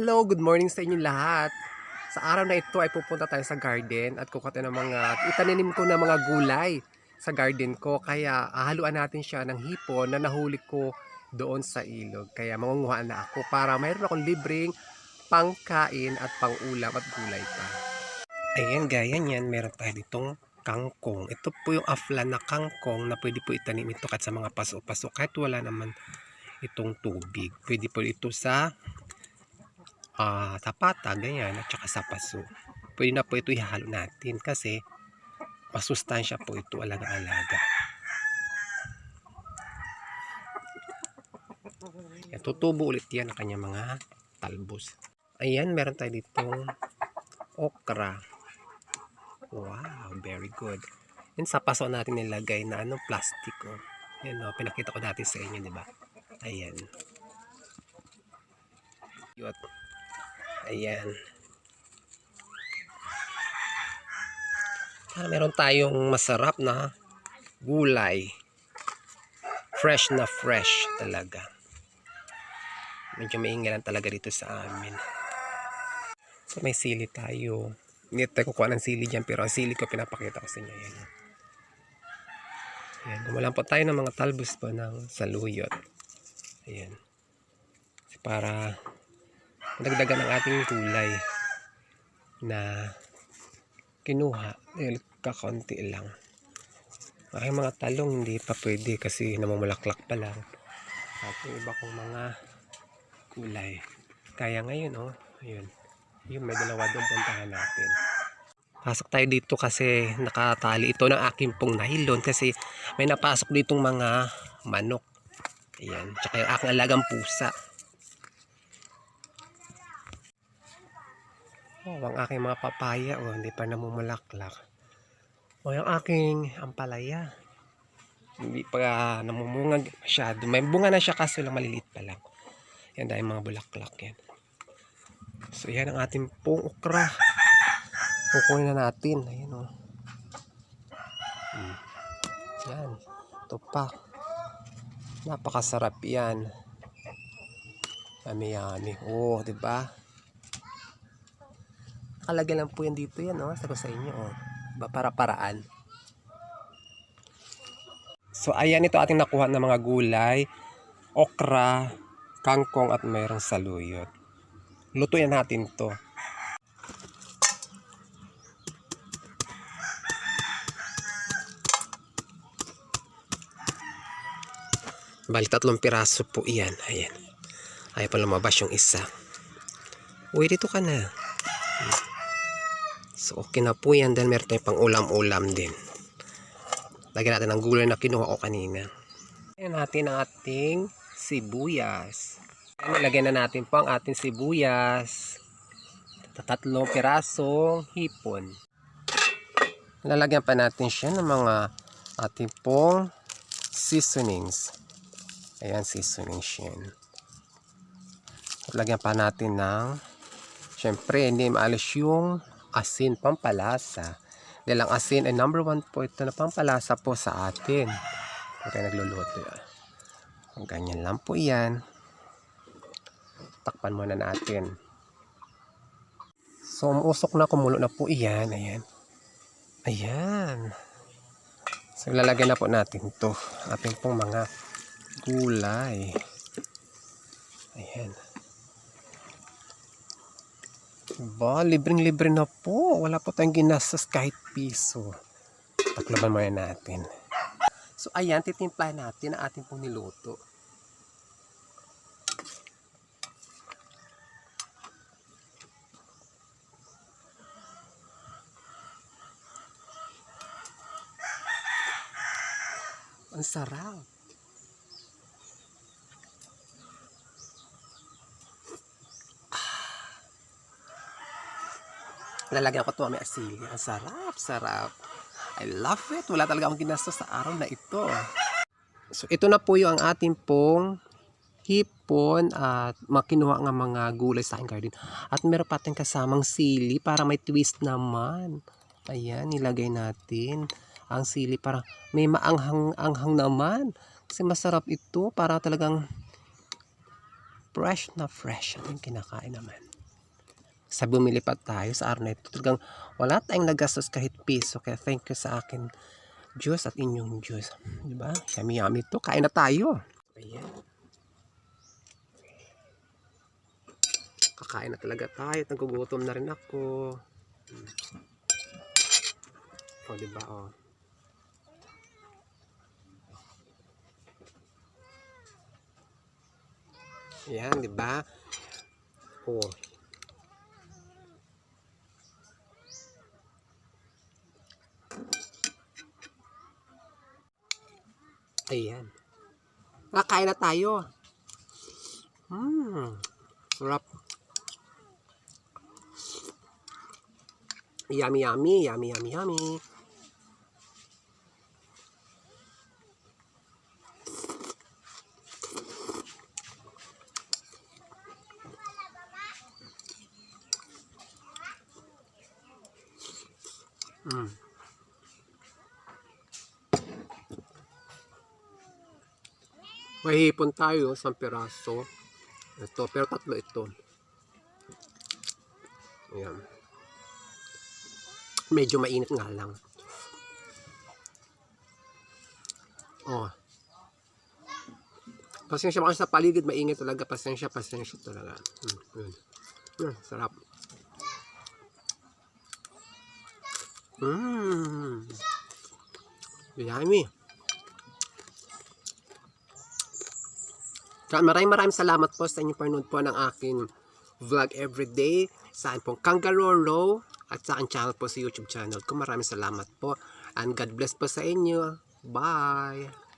Hello, good morning sa inyo lahat. Sa araw na ito ay pupunta tayo sa garden at kukuha ng mga, itaninim ko na mga gulay sa garden ko. Kaya hahaluan natin siya ng hipon na nahuli ko doon sa ilog. Kaya mangunguhaan na ako para mayroon akong libreng pangkain at pangulam at gulay pa. Ayan, gaya niyan, meron tayo ditong kangkong. Ito po yung aflan na kangkong na pwede po itanim ito kahit sa mga paso-paso kahit wala naman itong tubig. Pwede po ito sa ah tapata, ganyan, at saka sa paso. Pwede na po ito ihalo natin kasi masustansya po ito alaga-alaga. Yan, tutubo ulit yan ang kanyang mga talbos. Ayan, meron tayo ditong okra. Wow, very good. Yan sa paso natin nilagay na ano, plastic. Oh. Yan, oh, pinakita ko dati sa inyo, di ba? Ayan. Ayan. Ah, meron tayong masarap na gulay. Fresh na fresh talaga. Medyo maingalan talaga dito sa amin. So may sili tayo. Hindi tayo kukuha ng sili dyan pero ang sili ko pinapakita ko sa inyo. Ayan. Ayan. Gumalan po tayo ng mga talbos po ng saluyot. Ayan. Para dagdagan ng ating gulay na kinuha dahil kakaunti lang. Ay mga talong hindi pa pwede kasi namumulaklak pa lang. At yung iba kong mga gulay. Kaya ngayon oh, ayun. Yung may dalawa doon puntahan natin. Pasok tayo dito kasi nakatali ito ng aking pong nylon kasi may napasok ditong mga manok. Ayan. Tsaka yung aking alagang pusa. Oh, ang aking mga papaya, oh, hindi pa namumulaklak. O, yung aking ampalaya. Hindi pa namumungag masyado. May bunga na siya kaso lang maliliit pa lang. Yan dahil mga bulaklak yan. So, yan ang ating pong okra. Kukunin na natin. Ayan, oh. Hmm. Yan. Ito pa. Napakasarap yan. Yummy, yummy. Oh, di ba? Nakalagay lang po yan dito yan, oh. Ko sa inyo, oh. Para paraan. So, ayan ito ating nakuha ng mga gulay. Okra, kangkong at mayroong saluyot. Lutuin natin to. Bali, tatlong piraso po iyan. Ayan. Ayaw pa lumabas yung isa. Uy, dito ka na. So, okay na po yan. Dahil meron tayong pang ulam-ulam din. Lagyan natin ang gulay na kinuha ko kanina. Lagyan natin ang ating sibuyas. Ayan, lagyan na natin po ang ating sibuyas. Tatlong pirasong hipon. Lalagyan pa natin siya ng mga ating pong seasonings. Ayan, seasonings yan. Lagyan pa natin ng syempre, hindi maalis yung asin, pampalasa. Dahil ang asin ay number one po ito na pampalasa po sa atin. Kung tayo nagluluto. Ganyan lang po yan. Takpan muna natin. So, umusok na, kumulo na po iyan. Ayan. Ayan. So, lalagyan na po natin to Ating pong mga gulay. Ayan. Diba? Libreng-libre na po. Wala po tayong ginastos kahit piso. Takloban muna natin. So, ayan, titimplahin natin ang ating pong niluto. Ang sarap. Lalagyan ko ito may asili. Ang sarap, sarap. I love it. Wala talaga akong ginastos sa araw na ito. So, ito na po yung ating pong hipon at makinuha nga mga gulay sa aking garden. At meron pa tayong kasamang sili para may twist naman. Ayan, nilagay natin ang sili para may maanghang-anghang naman. Kasi masarap ito para talagang fresh na fresh. Ano yung kinakain naman. Sa bumili pa tayo sa araw na ito. Talagang wala tayong nagastos kahit piso. Kaya thank you sa akin Diyos at inyong Diyos. Diba? Yummy yummy to. Kain na tayo. Ayan. Kakain na talaga tayo. Nagugutom na rin ako. O, diba? O. Yan, di ba? Oh. Ayan. Nakain na tayo. Hmm. Sarap. Yummy, yummy, yummy, yummy, yummy. Mm. May hipon tayo, isang piraso. Ito, pero tatlo ito. Ayan. Medyo mainit nga lang. Oh. Pasensya kasi sa paligid, maingit talaga. Pasensya, pasensya talaga. Mm, yun. Mm, sarap. Mmm. Yummy. Kaya maraming maraming salamat po sa inyong panood po ng akin vlog everyday sa akin pong Kangaroo Row at sa akin channel po sa YouTube channel ko. Maraming salamat po and God bless po sa inyo. Bye!